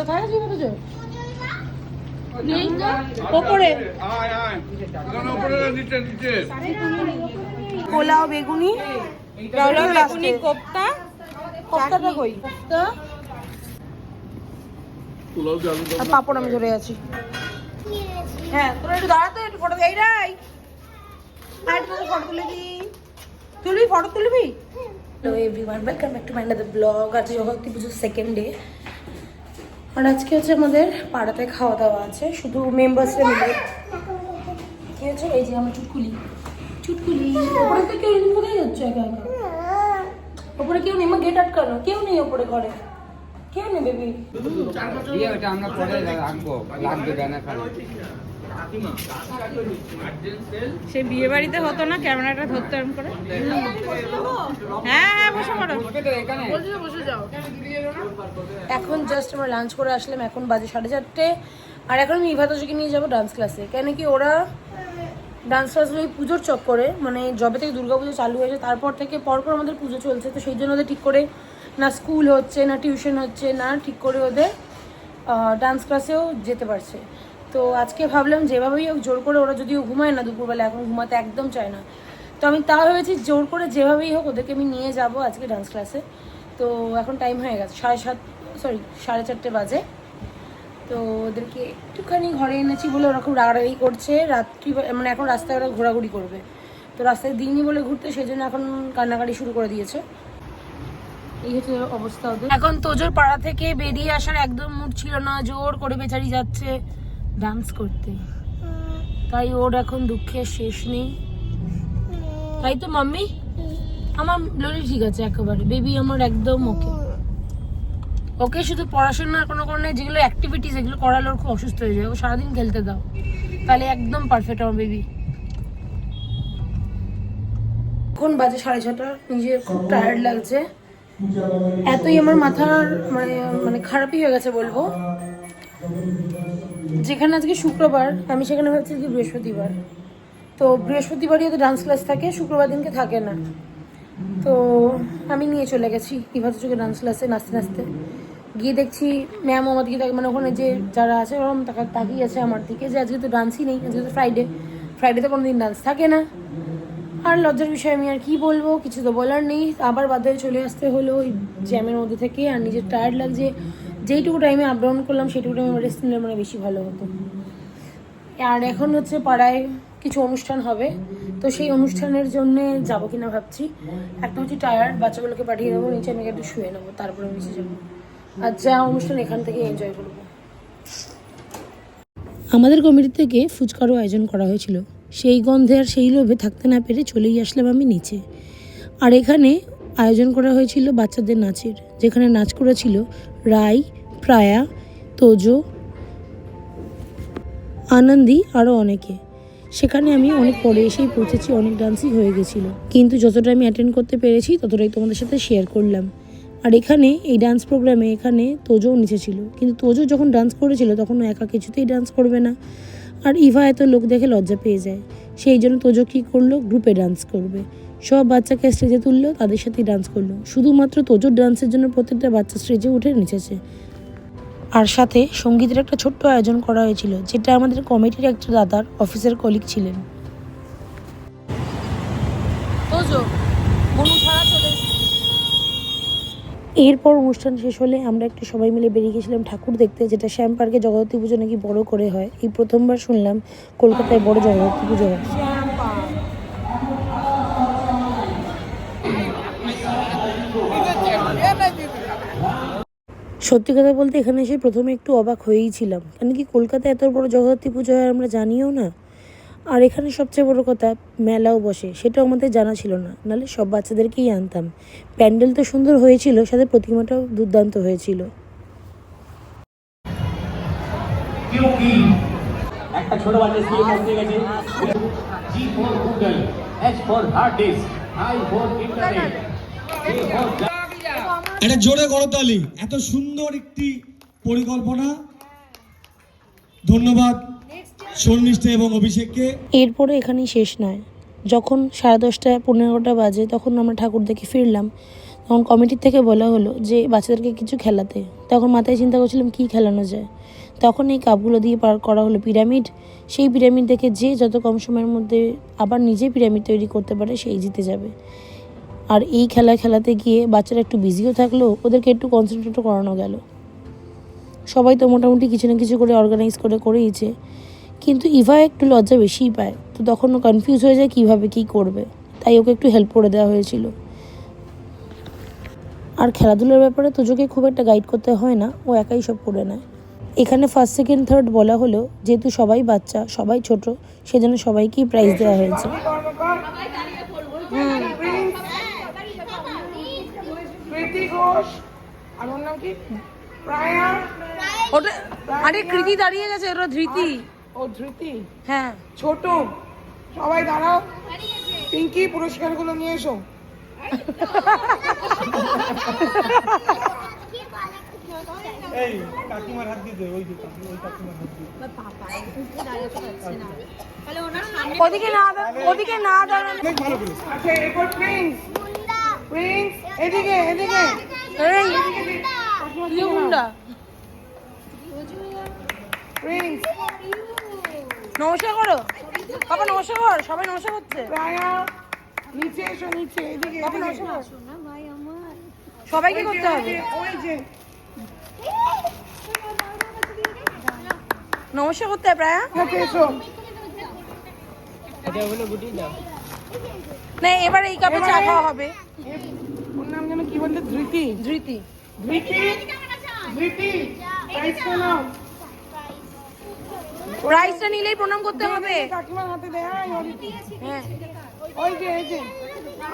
কোথায় আছে নেই ওপরে। নিচে পোলাও বেগুনি বেগুনি কোপ্তা। কোপ্তাটা কই? পাপড় আমি ধরে আছি। হ্যাঁ তোরা একটু দাঁড়া একটু ফটো রাই আর ফটো তুলে দি তুলবি ফটো তুলবি? Hello everyone welcome back to my another blog আজ জগত্রী পুজোর সেকেন্ড ডে আর আজকে হচ্ছে আমাদের পাড়াতে খাওয়া দাওয়া আছে শুধু মেম্বার্সরা মিলে। কি হচ্ছে? এই যে আমার চুটকুলি। চুটকুলি। ওপরে তো কেউ কোথায় যাচ্ছে একা একা? ওপরে কেউ নেই মা গেট আটকানো কেউ নেই ওপরে ঘরে। কেউ নেই বেবি দিয়ে ওটা আমরা পরে রাখব। লাগবে খালি। সে বিয়ে বাড়িতে হতো না ক্যামেরাটা ধরতো এরকম করে। হ্যাঁ এখানে জাস্ট আমরা লাঞ্চ করে আসলাম, এখন বাজে সাড়ে চারটে। আর এখন আমি ইভাতোজকে নিয়ে যাব ডান্স ক্লাসে কেন কি ওরা ডান্স ক্লাস ওই পুজোর চক্করে মানে যবে থেকে দুর্গাপুজো চালু হয়েছে, তারপর থেকে পরপর আমাদের পুজো চলছে। তো সেই জন্য ওদের ঠিক করে না স্কুল হচ্ছে, না টিউশন হচ্ছে, না ঠিক করে ওদের ডান্স ক্লাসেও যেতে পারছে। তো আজকে ভাবলাম যেভাবেই হোক জোর করে ওরা যদিও ঘুমায় না দুপুরবেলা, এখন ঘুমাতে একদম চায় না। তো আমি তা ভেবেছি জোর করে যেভাবেই হোক ওদেরকে আমি নিয়ে যাব আজকে ডান্স ক্লাসে তো এখন টাইম হয়ে গেছে, সাড়ে সাত সরি সাড়ে চারটে বাজে। তো ওদেরকে একটুখানি ঘরে এনেছি বলে ওরা খুব রাগারাগি করছে। রাত্রি মানে এখন রাস্তায় ওরা ঘোরাঘুরি করবে। তো রাস্তায় দিইনি বলে ঘুরতে সেই জন্য এখন কান্নাকাটি শুরু করে দিয়েছে। এই হচ্ছে অবস্থা ওদের। এখন তোজোর পাড়া থেকে বেরিয়ে আসার একদম মুড ছিল না, জোর করে বেচারি যাচ্ছে ডান্স করতে। তাই ওর এখন দুঃখের শেষ নেই। তাই তো মাম্মি? আমার ললি ঠিক আছে একেবারে। বেবি আমার একদম ওকে ওকে শুধু পড়াশোনার কোনো কোনো নেই, যেগুলো অ্যাক্টিভিটিস এগুলো করালে ওর খুব অসুস্থ হয়ে যায়। ও সারাদিন খেলতে দাও। তাহলে একদম পারফেক্ট আমার বেবি এখন বাজে সাড়ে ছটা নিজের খুব টায়ার্ড লাগছে। এতই আমার মাথার মানে মানে খারাপই হয়ে গেছে বলব। যেখানে আজকে শুক্রবার আমি সেখানে ভাবছি কি বৃহস্পতিবার। তো বৃহস্পতিবারই ওদের ডান্স ক্লাস থাকে, শুক্রবার দিনকে থাকে না। তো আমি নিয়ে চলে গেছি ইভাত চোখে ডান্স ক্লাসে নাচতে নাচতে। গিয়ে দেখছি ম্যাম আমার দিকে মানে ওখানে যে যারা আছে ওরকম তাকা তাকিয়ে আছে আমার দিকে যে আজকে তো ডান্সই নেই, আজকে তো ফ্রাইডে ফ্রাইডেতে কোনো দিন ডান্স থাকে না। আর লজ্জার বিষয়ে, আমি আর কি বলব? কিছু তো বলার নেই। আবার বাদ হয়ে চলে আসতে হলো ওই জ্যামের মধ্যে থেকে। আর নিজের টায়ার্ড লাগছে। যেইটুকু টাইমে আপ ডাউন করলাম, সেইটুকু টাইমে রেস্ট নিলে মানে বেশি ভালো হতো। আর এখন হচ্ছে পাড়ায় কিছু অনুষ্ঠান হবে। তো সেই অনুষ্ঠানের জন্য যাব কিনা ভাবছি। একটা হচ্ছে টায়ার্ড বাচ্চাগুলোকে পাঠিয়ে দেবো, নিচে আমি একটু শুয়ে নেব, তারপরে নিচে যাব। আর যা অনুষ্ঠান এখান থেকে এনজয় করব। আমাদের কমিটি থেকে ফুচকারও আয়োজন করা হয়েছিল। সেই গন্ধে আর সেই লোভে থাকতে না পেরে চলেই আসলাম আমি নিচে। আর এখানে আয়োজন করা হয়েছিল বাচ্চাদের নাচের, যেখানে নাচ করেছিল রাই, প্রায়া, তোজো, আনন্দি, আরও অনেকে। সেখানে আমি অনেক পরে এসেই পৌঁছেছি, অনেক ডান্সই হয়ে গেছিল। কিন্তু যতটা আমি অ্যাটেন্ড করতে পেরেছি, ততটাই তোমাদের সাথে শেয়ার করলাম। আর এখানে, এই ডান্স প্রোগ্রামে এখানে তোজোও ছিল। কিন্তু তোজো যখন ডান্স করেছিল, তখন একা কিছুতেই ডান্স করবে না। আর ইভা এত লোক দেখে লজ্জা পেয়ে যায়। সেই জন্য তোজো কী করল? গ্রুপে ডান্স করবে। সব বাচ্চাকে স্টেজে তুললো, তাদের সাথেই ডান্স করল। শুধুমাত্র তোজোর ডান্সের জন্য প্রত্যেকটা বাচ্চা স্টেজে উঠে নেচেছে। আর সাথে সঙ্গীতের একটা ছোট্ট আয়োজন করা হয়েছিল যেটা আমাদের কমিটির একটা দাদার অফিসের কলিগ ছিলেন। এরপর অনুষ্ঠান শেষ হলে আমরা একটু সবাই মিলে বেরিয়ে গেছিলাম ঠাকুর দেখতে যেটা শ্যাম পার্কে জগদ্ধাত্রী পুজো নাকি বড় করে হয়। এই প্রথমবার শুনলাম কলকাতায় বড় জগদ্ধাত্রী পুজো হয়। সত্যি কথা বলতে এখানে এসে প্রথমে একটু অবাক হয়েই ছিলাম। কেন কি কলকাতায় এত বড় জগদ্ধাত্রী পুজো হয় আমরা জানিও না? আর এখানে সবচেয়ে বড় কথা, মেলাও বসে, সেটাও আমাদের জানা ছিল না। নাহলে সব বাচ্চাদেরকেই আনতাম। প্যান্ডেল তো সুন্দর হয়েছিল, সাথে প্রতিমাটাও দুর্দান্ত হয়েছিল। একটা ছোট বাচ্চা একটা জোরে করতালি এত সুন্দর একটি পরিকল্পনা। ধন্যবাদ শর্মিষ্ঠা এবং অভিষেককে। এরপরে এখানেই শেষ নয়। যখন সাড়ে দশটা পনেরোটা বাজে, তখন আমরা ঠাকুর দেখে ফিরলাম। তখন কমিটির থেকে বলা হলো যে, বাচ্চাদেরকে কিছু খেলাতে। তখন মাথায় চিন্তা করছিলাম, কী খেলানো যায়? তখন এই কাপগুলো দিয়ে পার করা হলো পিরামিড। সেই পিরামিড দেখে যে যত কম সময়ের মধ্যে আবার নিজে পিরামিড তৈরি করতে পারে, সেই জিতে যাবে। আর এই খেলা খেলাতে গিয়ে বাচ্চারা একটু বিজিও থাকল ওদেরকে একটু কনসেন্ট্রেটও করানো গেল। সবাই তো মোটামুটি কিছু না কিছু করে অর্গানাইজ করে করেইছে। কিন্তু ইভা একটু লজ্জা বেশিই পায়। তো তখন ও কনফিউজ হয়ে যায় কীভাবে কী করবে। তাই ওকে একটু হেল্প করে দেওয়া হয়েছিল। আর খেলাধুলার ব্যাপারে তোজোকে খুব একটা গাইড করতে হয় না ও একাই সব করে নেয়। এখানে ফার্স্ট সেকেন্ড থার্ড বলা হলো যেহেতু সবাই বাচ্চা সবাই ছোট সেজন্য সবাইকেই প্রাইজ দেওয়া হয়েছে। প্রীতি ঘোষ। আর ওর নাম কি? প্রায়া। ওটা আরে কৃতি দাঁড়িয়ে গেছে ওটা ধৃতি। ও ধৃতি? হ্যাঁ। ছোট। সবাই দাঁড়াও। পিঙ্কি পুরস্কারগুলো নিয়ে এসো। ওদিকে না ওদিকে না দাঁড়ানো। আচ্ছা এরপর প্রিন্স এদিকে এদিকে। এই। ইয়ে প্রিন্স নমস্কার করো। বাবা নমস্কার কর। সবাই নমস্কার করছে। নিচে এসো নিচে এদিকে বাবা। নমস্কার সবাইকে করতে হবে? ওই যে। নমস্কার করতে হবে প্রায়? এসো। না এবার এই কাপে চা খাওয়া হবে। যেন কি বলতে ধৃতি? ধৃতি। ধৃতি ধৃতি প্রাইস নাও। প্রাইসটা নিলেই প্রণাম করতে হবে। কাকিমার হাতে দেয় হ্যাঁ ওই যে এই যে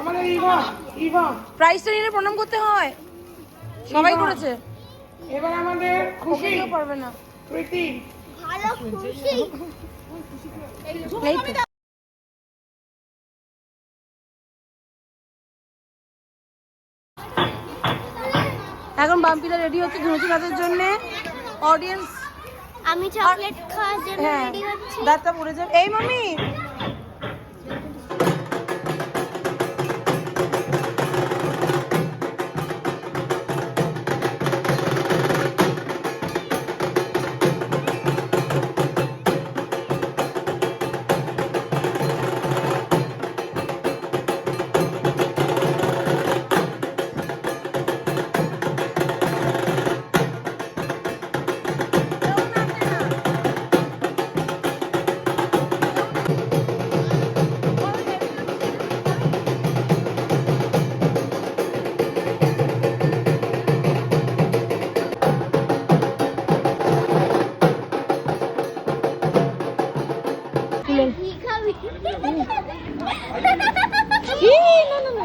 আমাদের ইভা ইভা। প্রাইসটা নিলে প্রণাম করতে হয়। সবাই করেছে। এবার আমাদের খুশি। পারবে না। প্রীতি। এই তো। এখন বাম্পিটা রেডি হচ্ছে ধুনুচি নাচের জন্য। অডিয়েন্স আমি চকলেট খাওয়ার জন্য হ্যাঁ রেডি হচ্ছি। দাঁতটা পড়ে যাবে। এই মামি কি খাবি ই, না না না